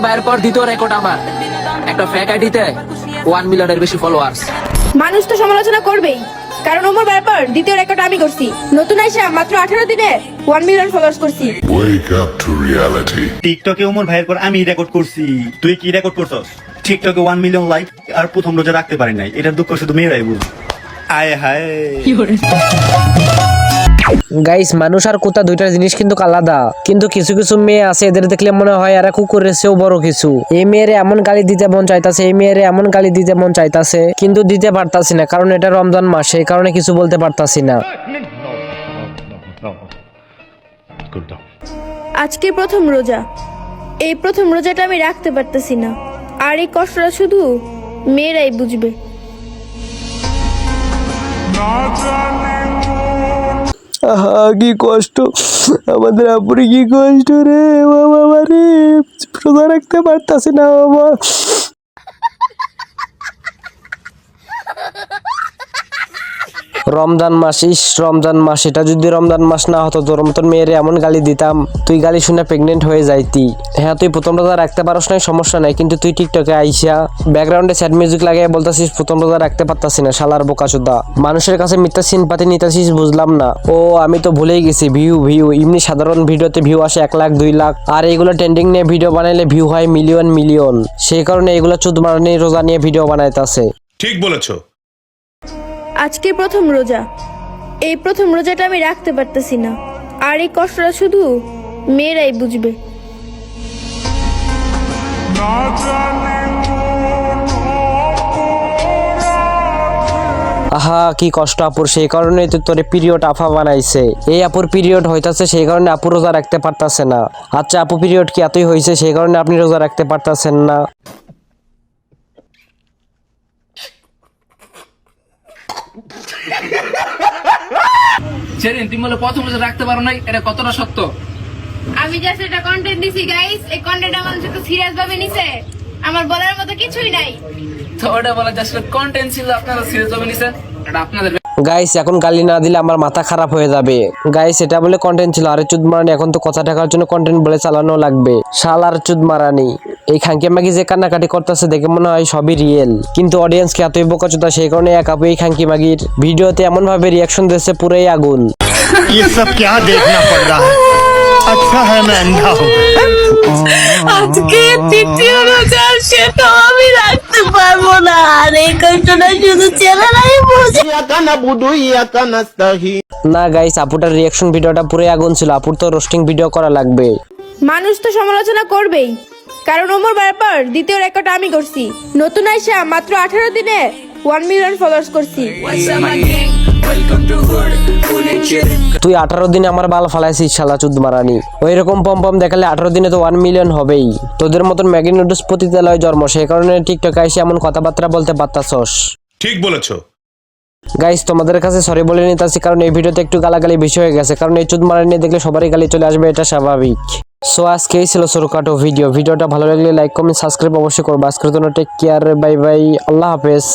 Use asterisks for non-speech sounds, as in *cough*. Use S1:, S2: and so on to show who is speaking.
S1: বাইরের পর দ্বিতীয় রেকর্ড আমার। একটা ফেক আইডিতে ওয়ান মিলিয়নের বেশি ফলোয়ার্স
S2: মানুষ তো সমালোচনা করবেই। কারণ ওমর ব্যাপার দ্বিতীয় রেকর্ড আমি করছি। নতুন আইসা মাত্র আঠারো দিনে ওয়ান মিলিয়ন ফলোয়ার্স করছি।
S3: Reality.
S4: টিকটকে ওমর ভাইয়ের পর আমি রেকর্ড করছি। তুই কি রেকর্ড করছস? টিকটকে ওয়ান মিলিয়ন লাইক আর প্রথম রোজা রাখতে পারি নাই। এটার দুঃখ শুধু মেয়েরাই বুঝ। আয় হায়।
S5: গাইস মানুষ আর কুত্তা দুইটা জিনিস কিন্তু আলাদা। কিন্তু কিছু কিছু মেয়ে আছে এদের দেখলে মনে হয় এরা কুকুরের চেয়েও বড় কিছু। এই মেয়েরে এমন গালি দিতে মন চাইতাছে এই মেয়েরে এমন গালি দিতে মন চাইতাছে কিন্তু দিতে পারতাছি না কারণ এটা রমজান মাস সেই কারণে কিছু বলতে পারতাছি না।
S2: আজকে প্রথম রোজা। এই প্রথম রোজাটা আমি রাখতে পারতেছি না। আর এই কষ্টটা শুধু মেয়েরাই বুঝবে।
S5: আহা, কি কষ্ট। আমাদের আপুরে কি কষ্ট রে, বাবা রে। রোজা রাখতে পারতাছি না, বাবা। রমজান মাস, ইস, রমজান মাস। এটা যদি রমজান মাস না হতো তোর মতন মেয়েরে এমন গালি দিতাম, তুই গালি শুনে প্রেগনেন্ট হয়ে যাইতি। হ্যাঁ তুই প্রথম রোজা রাখতে পারস নাই, সমস্যা নাই, কিন্তু তুই টিকটকে আইসা ব্যাকগ্রাউন্ডে স্যাড মিউজিক লাগিয়ে বলতাছিস, প্রথম রোজা রাখতে পারতাছি না, শালার বোকা চোদা মানুষের কাছে মিথ্যা সিনপাতি নিতেছিস, বুঝলাম না। ও, আমি তো ভুলেই গেছি ভিউ ভিউ এমনি সাধারণ ভিডিওতে ভিউ আসে এক লাখ, দুই লাখ। আর এইগুলো ট্রেন্ডিং নিয়ে ভিডিও বানাইলে ভিউ হয় মিলিয়ন মিলিয়ন সেই কারণে এগুলো চোদ মারানি রোজা নিয়ে ভিডিও বানাইতেছে।
S3: ঠিক বলেছ।
S2: আজকে প্রথম রোজা। এই প্রথম রোজাটা আমি রাখতে পারতেছি না। আর এই কষ্টটা শুধু মেয়েরাই বুঝবে।
S5: আহা, কি কষ্ট আপুর, সেই কারণে তো তোরে পিরিয়ড আফা বানাইছে। এই আপুর পিরিয়ড হইতাছে, সেই কারণে আপু রোজা রাখতে পারতাছে না। আচ্ছা আপু পিরিয়ড কি এতই হয়েছে সেই কারণে আপনি রোজা রাখতে পারতাছেন না।
S1: সেদিন তুমি বলে প্রথম বছর রাখতে পারো নাই এটা কতটা সত্য?
S6: আমি জাস্ট এটা কন্টেন্ট দিছি গাইস এই কন্টেন্ট আমার সাথে সিরিয়াস ভাবে নিছে। আমার বলার মতো কিছুই নাই।
S1: তো ওটা বলা জাস্ট কন্টেন্ট ছিল আপনারা সিরিয়াস ভাবে নিছেন এটা আপনাদের
S5: গাইস এখন গালি না দিলে আমার মাথা খারাপ হয়ে যাবে। গাইস এটা বলে কন্টেন্ট ছিল আরে চুদ মারানি এখন তো কথা ঢাকার জন্য কন্টেন্ট বলে চালানো লাগবে। শালার চুদ মারানি। এই খাঙ্কি মাগি যে কান্নাকাটি করতেছে দেখে মনে হয় সবই রিয়েল কিন্তু অডিয়েন্সকে এতই বোকাচোদা সেই কারণে এক আপু এই খাঙ্কি মাগির ভিডিওতে এমন ভাবে রিয়াকশন দিচ্ছে পুরোই আগুন *laughs*
S4: ये सब क्या देखना पड़ रहा है अच्छा है मैं अंधा हूँ
S7: আজকে তৃতীয় রোজা সেটা আমি রাখতে পারবো না আর এই কষ্টটা শুধু ছেলেরাই বুঝে
S5: না গাইস আপুটার রিয়াকশন ভিডিওটা পুরোই আগুন ছিল আপুর তো রোস্টিং ভিডিও করা লাগবে
S2: মানুষ তো সমালোচনা করবেই কারণ ওমর ব্যাপার দ্বিতীয় রেকর্ড আমি করছি নতুন আইসা মাত্র আঠারো দিনে ওয়ান মিলিয়ন ফলোয়ার্স করছি।
S5: তুই আঠারো দিনে আমার বাল ফালাইছিস শালা চুদ মারানি। ওই রকম পম পম দেখালে আঠারো দিনে তো ওয়ান মিলিয়ন হবেই। তোদের মতন ম্যাগি নুডলস পতিতালয় জন্ম সেই কারণে টিকটক এসে এমন কথাবার্তা বলতে পারতাছস।
S3: ঠিক বলেছ।
S5: গাইস তোমাদের কাছে সরি বলে নিতেছি কারণ এই ভিডিওতে একটু গালাগালি বেশি হয়ে গেছে কারণ এই চুদ মারানি দেখলে সবারই গালি চলে আসবে এটা স্বাভাবিক। সো আজকে এই ছিল ছোটখাটো ভিডিও ভিডিওটা ভালো লাগলে লাইক কমেন্ট সাবস্ক্রাইব অবশ্যই করব। আজকের জন্য টেক কেয়ার বাই বাই আল্লাহ হাফেজ।